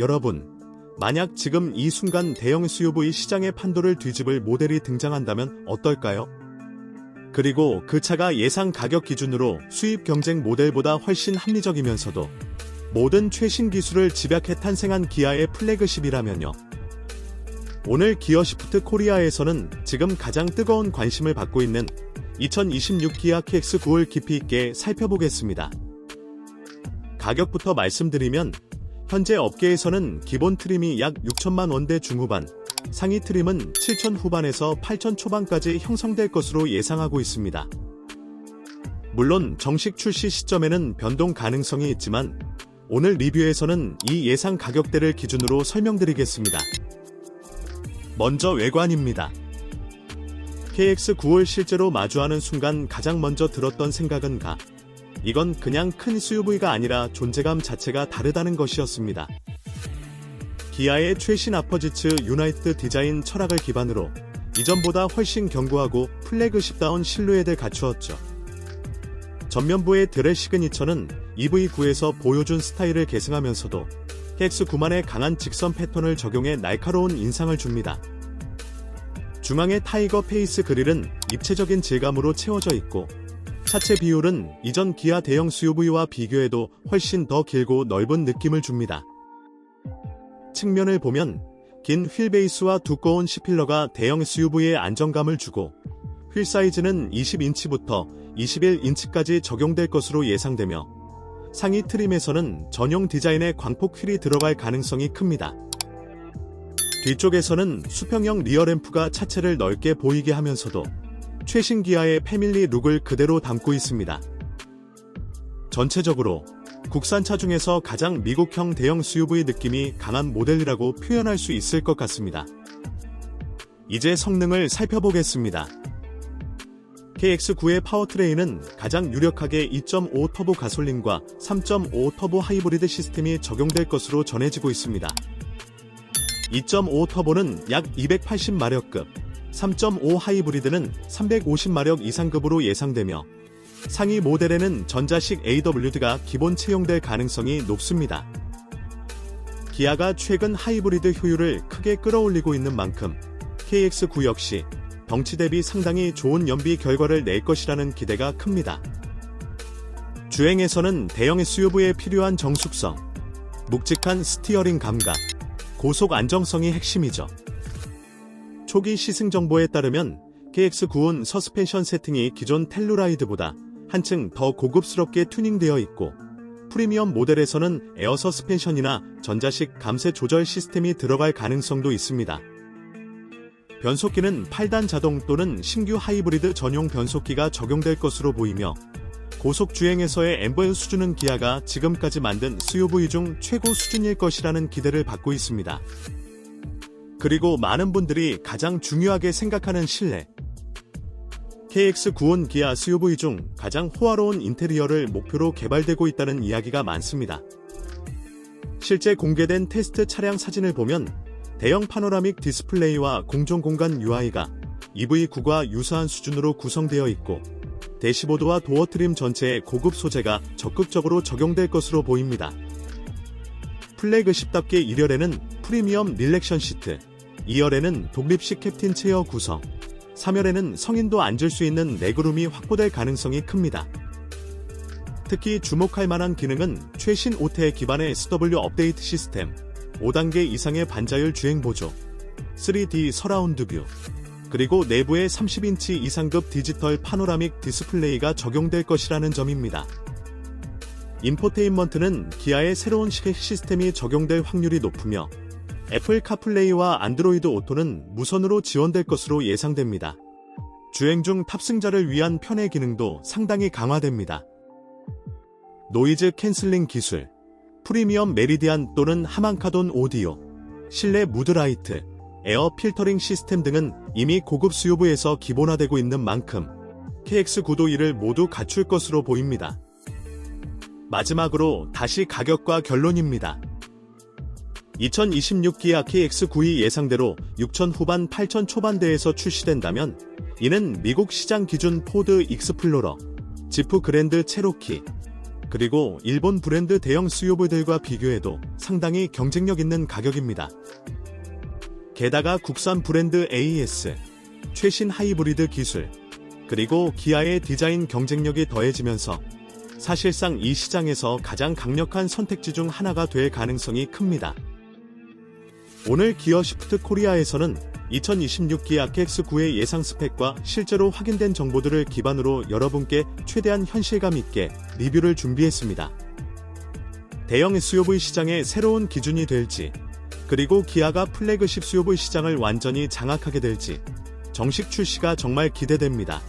여러분, 만약 지금 이 순간 대형 SUV 시장의 판도를 뒤집을 모델이 등장한다면 어떨까요? 그리고 그 차가 예상 가격 기준으로 수입 경쟁 모델보다 훨씬 합리적이면서도 모든 최신 기술을 집약해 탄생한 기아의 플래그십이라면요. 오늘 기어 시프트 코리아에서는 지금 가장 뜨거운 관심을 받고 있는 2026 기아 KX9을 깊이 있게 살펴보겠습니다. 가격부터 말씀드리면 현재 업계에서는 기본 트림이 약 6천만 원대 중후반, 상위 트림은 7천 후반에서 8천 초반까지 형성될 것으로 예상하고 있습니다. 물론 정식 출시 시점에는 변동 가능성이 있지만 오늘 리뷰에서는 이 예상 가격대를 기준으로 설명드리겠습니다. 먼저 외관입니다. KX9을 실제로 마주하는 순간 가장 먼저 들었던 생각은 가. 이건 그냥 큰 SUV가 아니라 존재감 자체가 다르다는 것이었습니다. 기아의 최신 아퍼지츠 유나이트 디자인 철학을 기반으로 이전보다 훨씬 견고하고 플래그십다운 실루엣을 갖추었죠. 전면부의 드레 시그니처는 EV9에서 보여준 스타일을 계승하면서도 KX9만의 강한 직선 패턴을 적용해 날카로운 인상을 줍니다. 중앙의 타이거 페이스 그릴은 입체적인 질감으로 채워져 있고 차체 비율은 이전 기아 대형 SUV와 비교해도 훨씬 더 길고 넓은 느낌을 줍니다. 측면을 보면 긴 휠베이스와 두꺼운 C필러가 대형 SUV에 안정감을 주고 휠 사이즈는 20인치부터 21인치까지 적용될 것으로 예상되며 상위 트림에서는 전용 디자인의 광폭 휠이 들어갈 가능성이 큽니다. 뒤쪽에서는 수평형 리어램프가 차체를 넓게 보이게 하면서도 최신 기아의 패밀리 룩을 그대로 담고 있습니다. 전체적으로 국산차 중에서 가장 미국형 대형 SUV 느낌이 강한 모델이라고 표현할 수 있을 것 같습니다. 이제 성능을 살펴보겠습니다. KX9의 파워트레인은 가장 유력하게 2.5 터보 가솔린과 3.5 터보 하이브리드 시스템이 적용될 것으로 전해지고 있습니다. 2.5 터보는 약 280마력급, 3.5 하이브리드는 350마력 이상급으로 예상되며 상위 모델에는 전자식 AWD가 기본 채용될 가능성이 높습니다. 기아가 최근 하이브리드 효율을 크게 끌어올리고 있는 만큼 KX9 역시 덩치 대비 상당히 좋은 연비 결과를 낼 것이라는 기대가 큽니다. 주행에서는 대형 SUV에 필요한 정숙성, 묵직한 스티어링 감각, 고속 안정성이 핵심이죠. 초기 시승 정보에 따르면 KX9은 서스펜션 세팅이 기존 텔루라이드보다 한층 더 고급스럽게 튜닝되어 있고 프리미엄 모델에서는 에어 서스펜션이나 전자식 감세 조절 시스템이 들어갈 가능성도 있습니다. 변속기는 8단 자동 또는 신규 하이브리드 전용 변속기가 적용될 것으로 보이며 고속 주행에서의 엠버의 수준은 기아가 지금까지 만든 SUV 중 최고 수준일 것이라는 기대를 받고 있습니다. 그리고 많은 분들이 가장 중요하게 생각하는 실내. KX9은 기아 SUV 중 가장 호화로운 인테리어를 목표로 개발되고 있다는 이야기가 많습니다. 실제 공개된 테스트 차량 사진을 보면 대형 파노라믹 디스플레이와 공정 공간 UI가 EV9과 유사한 수준으로 구성되어 있고 대시보드와 도어 트림 전체에 고급 소재가 적극적으로 적용될 것으로 보입니다. 플래그십답게 1열에는 프리미엄 릴렉션 시트, 2열에는 독립식 캡틴 체어 구성, 3열에는 성인도 앉을 수 있는 레그룸이 확보될 가능성이 큽니다. 특히 주목할 만한 기능은 최신 오테에 기반의 SW 업데이트 시스템, 5단계 이상의 반자율 주행 보조, 3D 서라운드 뷰, 그리고 내부에 30인치 이상급 디지털 파노라믹 디스플레이가 적용될 것이라는 점입니다. 인포테인먼트는 기아의 새로운 시계 시스템이 적용될 확률이 높으며 애플 카플레이와 안드로이드 오토는 무선으로 지원될 것으로 예상됩니다. 주행 중 탑승자를 위한 편의 기능도 상당히 강화됩니다. 노이즈 캔슬링 기술, 프리미엄 메리디안 또는 하만카돈 오디오, 실내 무드라이트, 에어 필터링 시스템 등은 이미 고급 SUV에서 기본화되고 있는 만큼 KX9도 이를 모두 갖출 것으로 보입니다. 마지막으로 다시 가격과 결론입니다. 2026 기아 KX9이 예상대로 6천 후반 8천 초반대에서 출시된다면 이는 미국 시장 기준 포드 익스플로러, 지프 그랜드 체로키, 그리고 일본 브랜드 대형 SUV들과 비교해도 상당히 경쟁력 있는 가격입니다. 게다가 국산 브랜드 AS, 최신 하이브리드 기술, 그리고 기아의 디자인 경쟁력이 더해지면서 사실상 이 시장에서 가장 강력한 선택지 중 하나가 될 가능성이 큽니다. 오늘 기어 시프트 코리아에서는 2026 기아 KX9의 예상 스펙과 실제로 확인된 정보들을 기반으로 여러분께 최대한 현실감 있게 리뷰를 준비했습니다. 대형 SUV 시장의 새로운 기준이 될지, 그리고 기아가 플래그십 SUV 시장을 완전히 장악하게 될지, 정식 출시가 정말 기대됩니다.